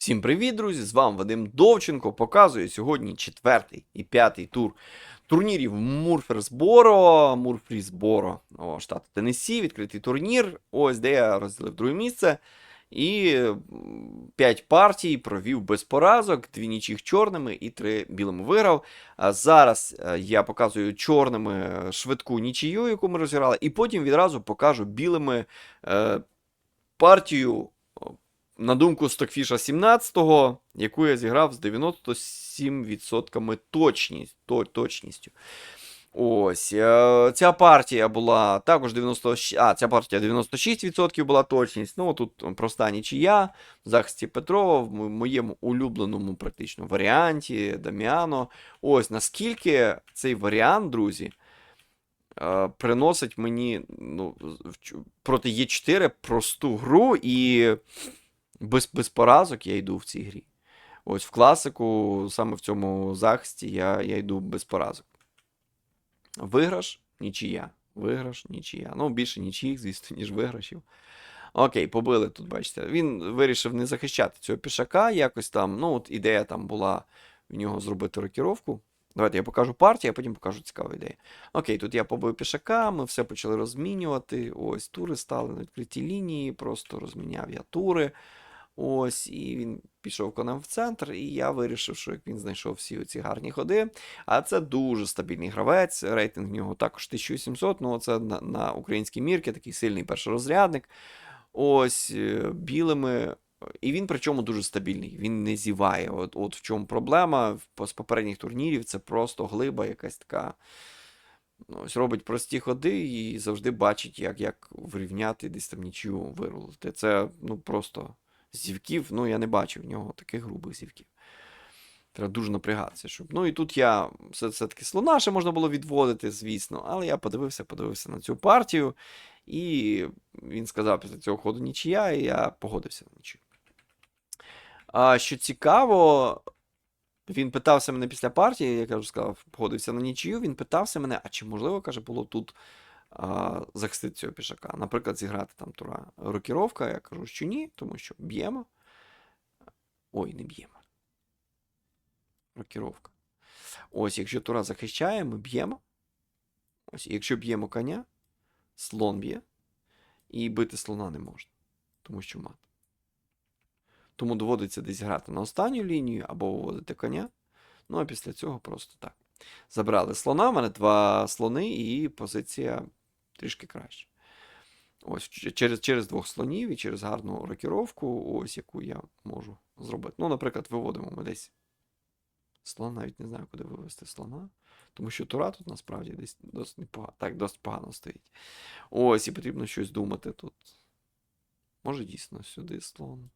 Всім привіт, друзі! З вами Вадим Довченко. Показую сьогодні четвертий і п'ятий тур турнірів Мурферсборо, Мурфрісборо, штат Теннессі, відкритий турнір. Ось де я розділив друге місце. І м, п'ять партій провів без поразок, дві нічих чорними і три білими виграв. Зараз е, я показую чорними е, швидку нічию, яку ми розіграли, і потім відразу покажу білими е, партію на думку Стокфіша 17-го, яку я зіграв з 97% точність, то, точністю. Ось. е, Ця партія була також 96, а, ця партія 96% була точність. Ну, тут проста нічия. В захисті Петрова, в моєму улюбленому практично варіанті, Даміано. Ось наскільки цей варіант, друзі, е, приносить мені ну, проти Є4 просту гру і без, без поразок я йду в цій грі. Ось в класику, саме в цьому захисті, я, я йду без поразок. Виграш, нічия. Виграш, нічия. Ну, більше нічиїх, звісно, ніж виграшів. Окей, побили тут, бачите. Він вирішив не захищати цього пішака. Якось там. Ну, от ідея там була в нього зробити рокіровку. Давайте я покажу партію, а потім покажу цікаву ідею. Окей, тут я побив пішака, ми все почали розмінювати. Ось тури стали на відкритій лінії, просто розміняв я тури. Ось, і він пішов конем в центр, і я вирішив, що як він знайшов всі оці гарні ходи. А це дуже стабільний гравець. Рейтинг в нього також 1800. Ну, це на, на українській мірці такий сильний першорозрядник. Ось е, білими. І він причому дуже стабільний. Він не зіває. От, от в чому проблема з попередніх турнірів це просто глиба якась така. Ну, Ось робить прості ходи і завжди бачить, як, як врівняти десь там нічию вирулити. Це ну, просто зівків. Ну, я не бачив в нього таких грубих зівків. Треба дуже напрягатися. Щоб... Ну і тут я все- все-таки слона ще можна було відводити, звісно, але я подивився, подивився на цю партію, і він сказав після цього ходу нічия, і я погодився на нічию. А що цікаво, він питався мене після партії, я вже сказав, погодився на нічию. Він питався мене, а чи можливо, каже, було тут захистити цього пішака. Наприклад, зіграти там тура рокіровка. Я кажу, що ні, тому що б'ємо. Ой, не б'ємо. Рокіровка. Ось, якщо тура захищає, ми б'ємо. Ось, якщо б'ємо коня, слон б'є, і бити слона не можна, тому що мат. Тому доводиться десь грати на останню лінію або виводити коня. Ну, а після цього просто так. Забрали слона, в мене два слони, і позиція трішки краще. Ось через, через двох слонів і через гарну рокіровку, ось яку я можу зробити. Ну, наприклад, виводимо ми десь слона, навіть не знаю, куди вивести слона. Тому що тура тут насправді десь досить непогано, так, досить погано стоїть. Ось, і потрібно щось думати тут. Може, дійсно, сюди слон.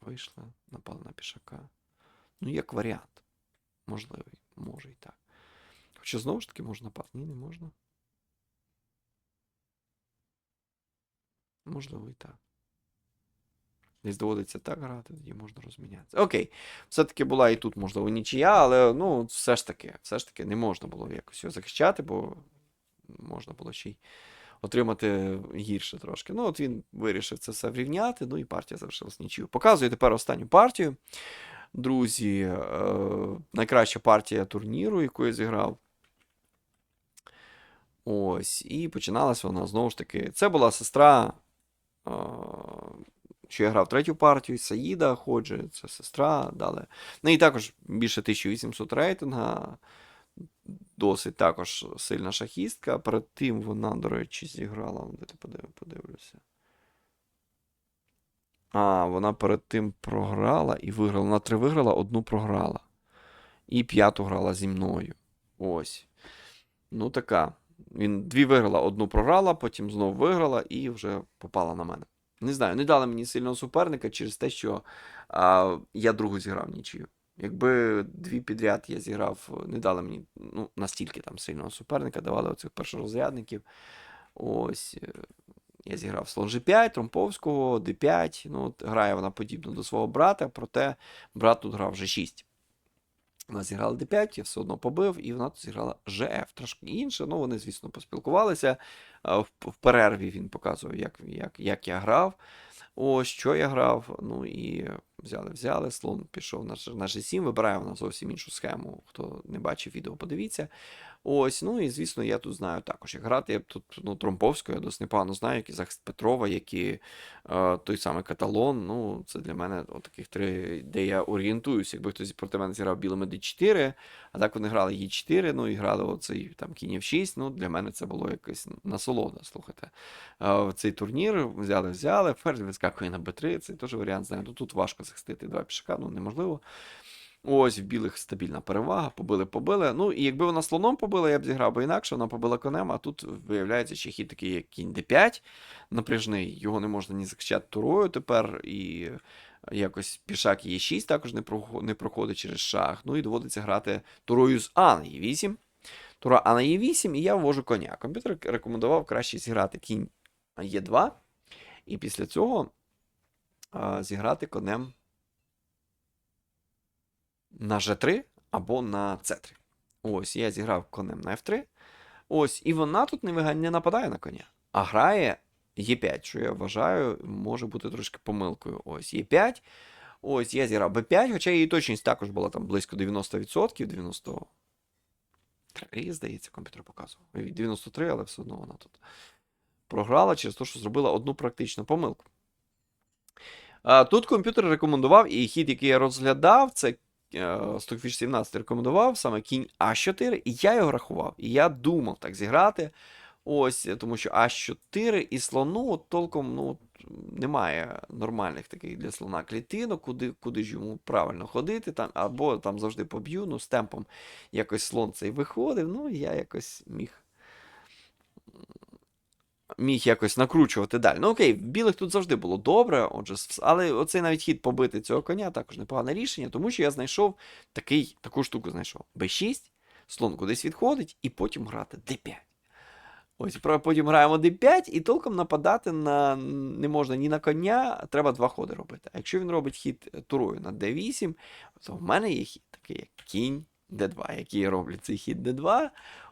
Вийшли, напали на пішака. Ну, як варіант. Можливий, може і так. Хоча знову ж таки можна напасти. Ні, не можна. Можливо, і так. Десь доводиться так грати, тоді можна розмінятися. Окей. Все-таки була і тут, можливо, нічия, але ну, все ж таки, все ж таки не можна було якось його захищати, бо можна було ще й отримати гірше трошки. Ну, от він вирішив це все врівняти, ну і партія завершилась нічию. Показую тепер останню партію. Друзі, е, найкраща партія турніру, яку я зіграв. Ось, і починалася вона знову ж таки. Це була сестра, що я грав третю партію, Саїда Ходжі, це сестра. Дали. Ну і також більше 1800 рейтинга. Досить також сильна шахістка. Перед тим вона, до речі, зіграла. Ти подивлюся. А, вона перед тим програла і виграла. Вона три виграла, одну програла. І п'яту грала зі мною. Ось. Ну, така. Він дві виграла, одну програла, потім знову виграла і вже попала на мене. Не знаю, не дали мені сильного суперника через те, що а, я другу зіграв нічию. Якби дві підряд я зіграв, не дали мені ну, настільки там сильного суперника, давали оцих першорозрядників. Ось. е, Я зіграв слон G5, Тромповського, D5. Ну, от грає вона подібно до свого брата, проте брат тут грав G6. Вона зіграла D5, я все одно побив, і вона зіграла GF. Трошки інше. Ну, вони, звісно, поспілкувалися. В, перерві він показував, як, як, як я грав. о, що я грав. Ну і Взяли, взяли, слон пішов на, на G7, вибирає вона зовсім іншу схему. Хто не бачив відео, подивіться. Ось, ну і звісно, я тут знаю також, як грати. Я тут ну, Тромповського я досить непогано знаю, як і захист Петрова, як і е, той самий Каталон. Ну, це для мене от таких три, де я орієнтуюся. Якби хтось проти мене зіграв білими D4, а так вони грали Е4, ну і грали оцей там кінь F6. Ну, для мене це було якась насолода. Слухайте. Е, цей турнір взяли, взяли, ферзь вискакує на Б3. Це теж варіант. Знаю. Ну, тут важко захистити два пішака, ну неможливо. Ось в білих стабільна перевага, побили, побили. Ну, і якби вона слоном побила, я б зіграв би інакше, вона побила конем, а тут виявляється, ще хід такий, як кінь d5 напряжний, його не можна ні захищати турою тепер, і якось пішак Е6 також не, прохо- не проходить через шах. Ну і доводиться грати турою з А на Е8. Тура А на Е8, і я ввожу коня. Комп'ютер рекомендував краще зіграти кінь Е2, і після цього а, зіграти конем на G3 або на C3. Ось, я зіграв конем на F3. Ось, і вона тут не, не нападає на коня, а грає Е5, що я вважаю, може бути трошки помилкою. Ось Е5. Ось, я зіграв Б5, хоча її точність також була там близько 90%, 93, здається, комп'ютер показував. 93, але все одно вона тут програла через те, що зробила одну практичну помилку. Тут комп'ютер рекомендував, і хід, який я розглядав, це е, Stockfish 17 рекомендував саме кінь А4, і я його рахував. І я думав так зіграти. Ось, е, тому що А4 і слону от толком ну, немає нормальних таких для слона клітинок, куди, куди ж йому правильно ходити, там, або там завжди поб'ю, ну, з темпом якось слон цей виходив, ну, я якось міг міг якось накручувати далі. Ну окей, в білих тут завжди було добре, отже, але оцей навіть хід побити цього коня також непогане рішення, тому що я знайшов такий, таку штуку знайшов. Б6, слон кудись відходить, і потім грати d5. Ось, потім граємо d5, і толком нападати на не можна ні на коня, треба два ходи робити. А якщо він робить хід е, турою на d8, то в мене є хід такий, як кінь d2, який роблю цей хід d2.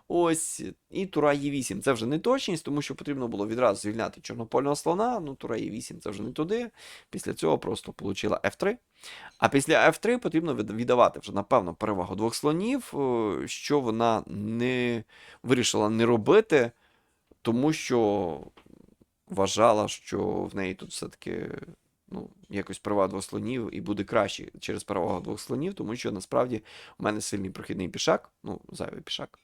Ось, і тура Е8 це вже не точність, тому що потрібно було відразу звільняти чорнопольного слона. Ну, тура Е8 це вже не туди. Після цього просто отримала F3. А після F3 потрібно віддавати вже, напевно, перевагу двох слонів, е, що вона не вирішила не робити, тому що вважала, що в неї тут все-таки ну, якось перевага двох слонів і буде краще через перевагу двох слонів, тому що насправді у мене сильний прохідний пішак, ну, зайвий пішак.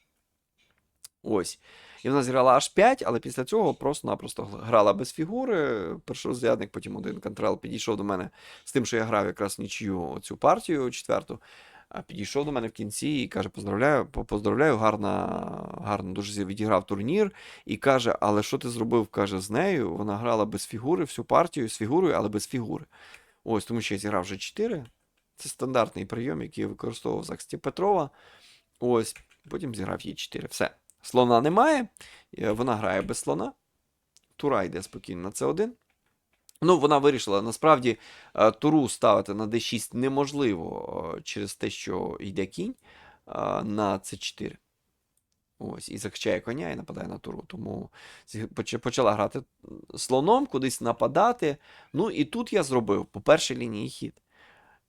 Ось. І вона зіграла аж 5, але після цього просто-напросто грала без фігури. Першорозрядник, потім один контрол підійшов до мене з тим, що я грав якраз нічию цю партію четверту. А підійшов до мене в кінці і каже: Поздравляю, по- поздравляю, гарна, гарно дуже відіграв турнір. І каже, але що ти зробив? каже, з нею? Вона грала без фігури всю партію з фігурою, але без фігури. Ось, тому що я зіграв вже 4. Це стандартний прийом, який я використовував в захисті Петрова. Ось, потім зіграв Е4. Все. Слона немає, е, вона грає без слона. Тура йде спокійно на С1. Ну, вона вирішила, насправді, е, туру ставити на D6 неможливо е, через те, що йде кінь на С4. Ось, і захищає коня і нападає на туру. Тому почала грати слоном, кудись нападати. Ну, і тут я зробив по першій лінії хід.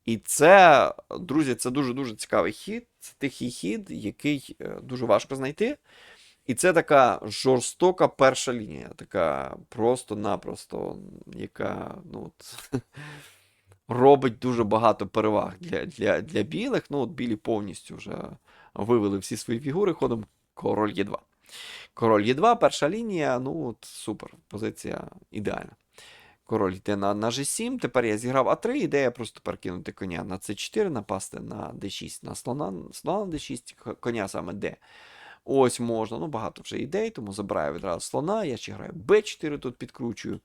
І це, друзі, це дуже-дуже цікавий хід. Це тихий хід, який е, дуже важко знайти. І це така жорстока перша лінія, така просто-напросто, яка ну, от, робить дуже багато переваг для, для, для білих. Ну, от білі повністю вже вивели всі свої фігури ходом король Е2. Король Е2, перша лінія, ну от супер, позиція ідеальна. Король йде на, на G7. Тепер я зіграв А3. Ідея просто перекинути коня на С4, напасти на D6, на слона, слона на D6, коня саме Д. Ось можна. Ну, багато вже ідей, тому забираю відразу слона. Я ще граю Б4 тут підкручую.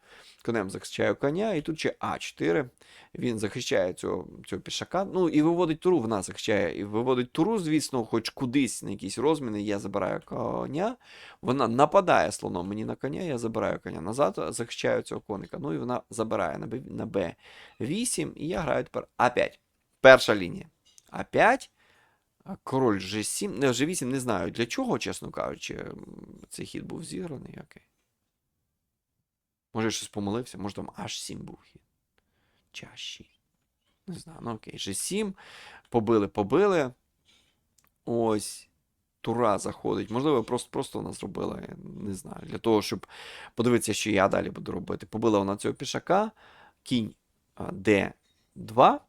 Конем захищаю коня, і тут ще А4. Він захищає цього, цього пішака. Ну і виводить туру, вона захищає і виводить туру, звісно, хоч кудись на якісь розміни. Я забираю коня. Вона нападає слоном мені на коня, я забираю коня назад, захищаю цього коника. Ну і вона забирає на, Б, на Б8, і я граю тепер А5. Перша лінія. А5. Король G7, G8 не знаю для чого, чесно кажучи, цей хід був зіграний. Окей. Може, я щось помилився, може там H7 був хід. H6. Не знаю, ну окей, G7. Побили, побили. Ось. Тура заходить. Можливо, просто просто вона зробила, я не знаю, для того, щоб подивитися, що я далі буду робити. Побила вона цього пішака. Кінь D2.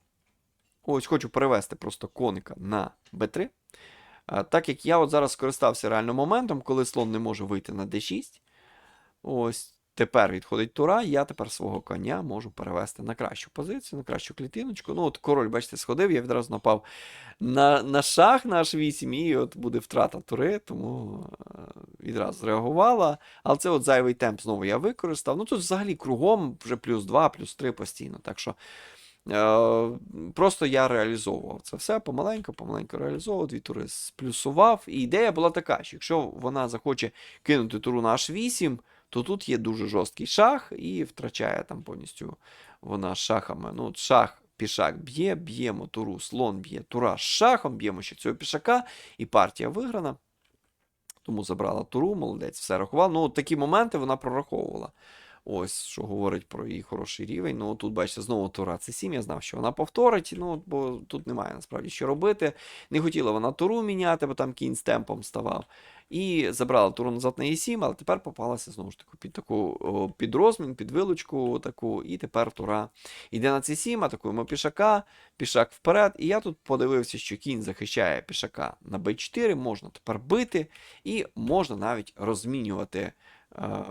Ось хочу перевести просто коника на B3. Так як я от зараз скористався реально моментом, коли слон не може вийти на D6. Ось тепер відходить тура, я тепер свого коня можу перевести на кращу позицію, на кращу клітиночку. Ну, от король, бачите, сходив, я відразу напав на, на шах на H8, і от буде втрата тури, тому е, відразу зреагувала. Але це от зайвий темп знову я використав. Ну тут взагалі кругом вже плюс 2, плюс 3 постійно. Так що просто я реалізовував це все помаленьку, помаленьку реалізовував, дві тури сплюсував. І ідея була така, що якщо вона захоче кинути туру на H8, то тут є дуже жорсткий шах і втрачає там повністю вона шахами. Ну, шах, пішак б'є, б'ємо туру, слон б'є, тура з шахом, б'ємо ще цього пішака, і партія виграна. Тому забрала туру, молодець, все рахувала. Ну, такі моменти вона прораховувала. Ось, що говорить про її хороший рівень. Ну, тут, бачите, знову тура С7, я знав, що вона повторить, ну, бо тут немає насправді що робити. Не хотіла вона туру міняти, бо там кінь з темпом ставав. І забрала туру назад на Е7, але тепер попалася знову ж таки під таку під розмін, під вилучку таку, і тепер тура йде на С7, атакуємо пішака, пішак вперед. І я тут подивився, що кінь захищає пішака на Б4, можна тепер бити, і можна навіть розмінювати. Е,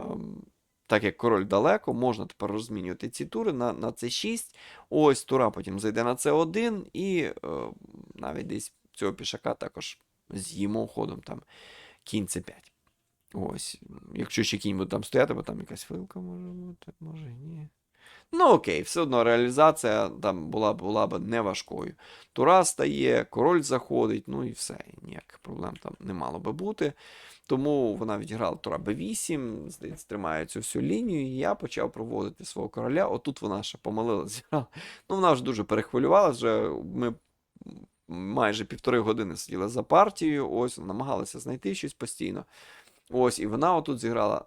так як король далеко, можна тепер розмінювати ці тури на на С6. Ось тура потім зайде на С1, і е, навіть десь цього пішака також з'їмо ходом там кінь c 5 Ось. Якщо ще кінь буде там стояти, бо там якась вилка може бути, може ні. Ну, окей, все одно реалізація там була була б не важкою. Тура стає, король заходить, ну і все. Ніяких проблем там не мало би бути. Тому вона відіграла Тура Б8, здається, тримає цю всю лінію, і я почав проводити свого короля. Отут вона ще помилилася. Ну, вона вже дуже перехвилювалася. Вже ми майже півтори години сиділи за партією, ось намагалася знайти щось постійно. Ось, і вона отут зіграла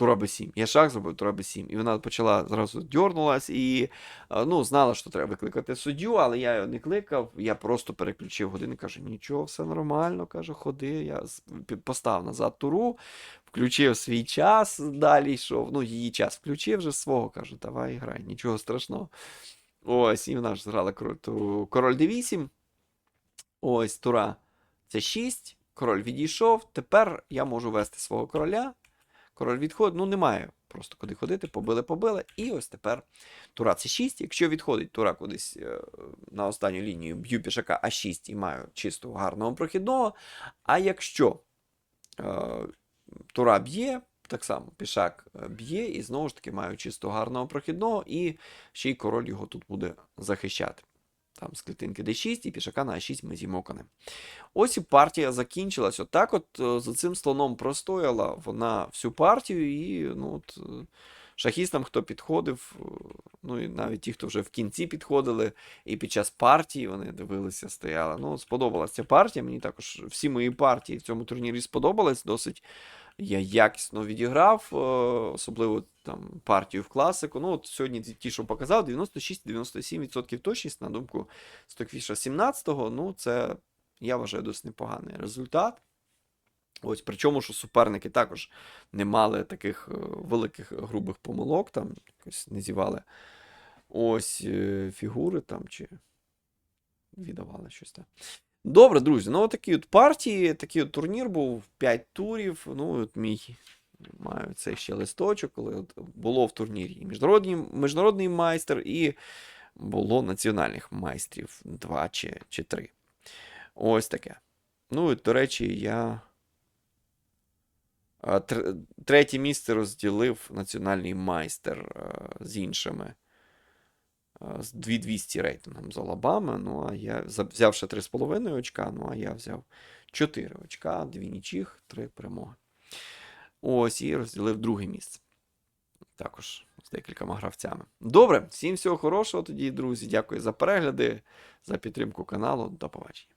Тура Б7. Я шах зробив Тура Б7. І вона почала зразу дьорнулась і ну, знала, що треба викликати суддю, але я його не кликав. Я просто переключив години. Кажу, нічого, все нормально. Каже, ходи. Я постав назад туру, включив свій час, далі йшов. Ну, її час включив вже свого. Кажу, давай грай, нічого страшного. Ось, і вона ж зграла король D8. Ось тура. Це 6. Король відійшов. Тепер я можу вести свого короля. Король відходить, ну немає просто куди ходити, побили, побили. І ось тепер тура це 6. Якщо відходить тура кудись е, на останню лінію, б'ю пішака А6 і маю чисто гарного прохідного. А якщо е, тура б'є, так само пішак е, б'є, і знову ж таки маю чисто гарного прохідного, і ще й король його тут буде захищати. Там з клітинки D6 і пішака на А6 ми зімокане. Ось і партія закінчилась. Отак от, от за цим слоном простояла вона всю партію, і ну, от, шахістам, хто підходив, ну і навіть ті, хто вже в кінці підходили, і під час партії вони дивилися, стояли. Ну, сподобалася партія. Мені також всі мої партії в цьому турнірі сподобались. Досить я якісно відіграв, особливо там партію в класику. Ну, от Сьогодні ті, що показав, 96-97% точність, на думку Стокфіша 17-го. Ну, це, я вважаю, досить непоганий результат. Ось, Причому, що суперники також не мали таких е, великих грубих помилок, там якось не зівали ось е, фігури там чи віддавали щось так. Добре, друзі, ну такі от партії, такий от турнір був 5 турів. Ну, от мій маю цей ще листочок, коли от було в турнірі і міжнародний, міжнародний майстер, і було національних майстрів 2 чи, чи 3. Ось таке. Ну, і, до речі, я. Третє місце розділив національний майстер з іншими з 2200 рейтингом з Алабами. Ну, а я взяв ще 3,5 очка, ну а я взяв 4 очка, 2 нічих, 3 перемоги. Ось, і розділив друге місце. Також з декількома гравцями. Добре, всім всього хорошого тоді, друзі. Дякую за перегляди, за підтримку каналу. До побачення.